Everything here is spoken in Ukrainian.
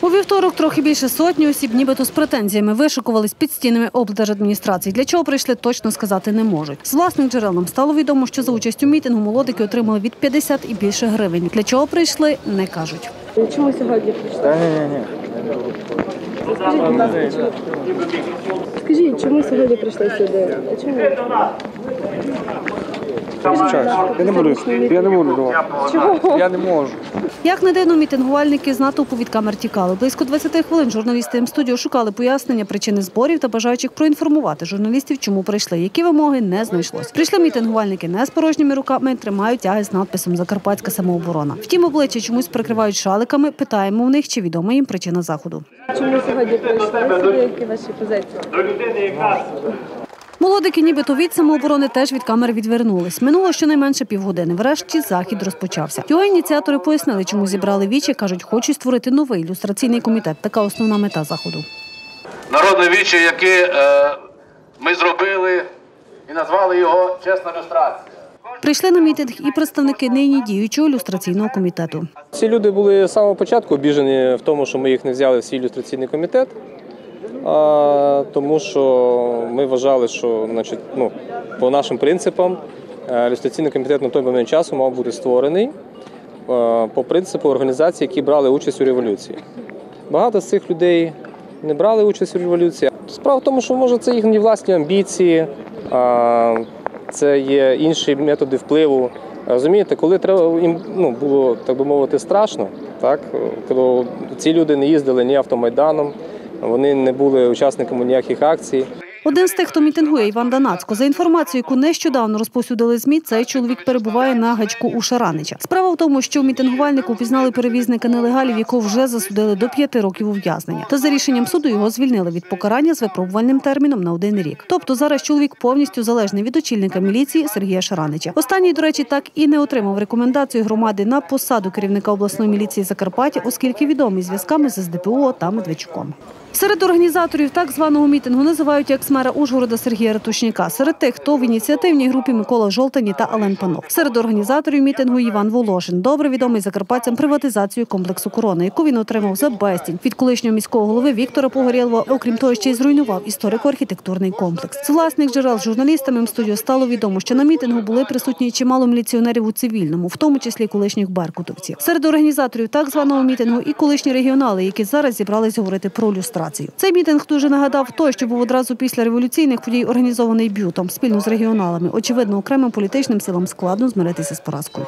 У вівторок трохи більше сотні осіб, нібито з претензіями, вишикувались під стінами облдержадміністрації. Для чого прийшли, точно сказати не можуть. З власних джерел нам стало відомо, що за участь у мітингу молодики отримали від 50 і більше гривень. Для чого прийшли, не кажуть. Чому сьогодні прийшли? Ні, ні, ні. Скажіть, чому? Сьогодні прийшли сюди? Чому? Я не буду. Я не буду давати. Чого? Я не можу. Як не дивно, мітингувальники з натовпу від камер тікали. Близько 20 хвилин журналісти М-студіо шукали пояснення причини зборів та бажаючих проінформувати журналістів, чому прийшли. Які вимоги не знайшлось. Прийшли мітингувальники не з порожніми руками, тримають тяги з надписом Закарпатська самооборона. Втім, обличчя чомусь прикривають шаликами. Питаємо в них, чи відома їм причина заходу. Чому сьогодні прийшли? Які ваші позиції? Молодики, нібито від самооборони, теж від камери відвернулись. Минуло щонайменше півгодини. Врешті захід розпочався. Його ініціатори пояснили, чому зібрали вічі. кажуть, хочуть створити новий ілюстраційний комітет. Така основна мета заходу. народне віче, яке е, ми зробили і назвали його чесна люстрація. Прийшли на мітинг і представники нині діючого ілюстраційного комітету. Ці люди були з самого початку обіжені в тому, що ми їх не взяли в свій ілюстраційний комітет, а, тому що ми вважали, що значить, ну, по нашим принципам е, комітет на той момент часу мав бути створений е, по принципу організацій, які брали участь у революції. Багато з цих людей не брали участь у революції. Справа в тому, що може це їхні власні амбіції, а, це є інші методи впливу. Розумієте, коли треба їм ну, було, так би мовити, страшно, так? коли ці люди не їздили ні автомайданом, вони не були учасниками ніяких акцій. Один з тих, хто мітингує, Іван Данацько. За інформацією, яку нещодавно розповсюдили ЗМІ, цей чоловік перебуває на гачку у Шаранича. Справа в тому, що мітингувальнику впізнали перевізника нелегалів, якого вже засудили до п'яти років ув'язнення. Та за рішенням суду його звільнили від покарання з випробувальним терміном на один рік. Тобто зараз чоловік повністю залежний від очільника міліції Сергія Шаранича. Останній, до речі, так і не отримав рекомендацію громади на посаду керівника обласної міліції Закарпаття, оскільки відомий зв'язками з СДПУ та Медведчуком. Серед організаторів так званого мітингу називають екс-мера Ужгорода Сергія Ратушняка. Серед тих, хто в ініціативній групі Микола Жолтані та Ален Панов. Серед організаторів мітингу Іван Волошин, добре відомий закарпатцям приватизацію комплексу корона, яку він отримав за безцінь від колишнього міського голови Віктора Погорєлова. Окрім того, ще й зруйнував історико-архітектурний комплекс. З власних джерел журналістами М-студіо стало відомо, що на мітингу були присутні чимало міліціонерів у цивільному, в тому числі колишніх беркутовців. Серед організаторів так званого мітингу і колишні регіонали, які зараз зібрались говорити про люстрацію. Цей мітинг дуже нагадав той, що був одразу після революційних подій організований бютом спільно з регіоналами. Очевидно, окремим політичним силам складно змиритися з поразкою.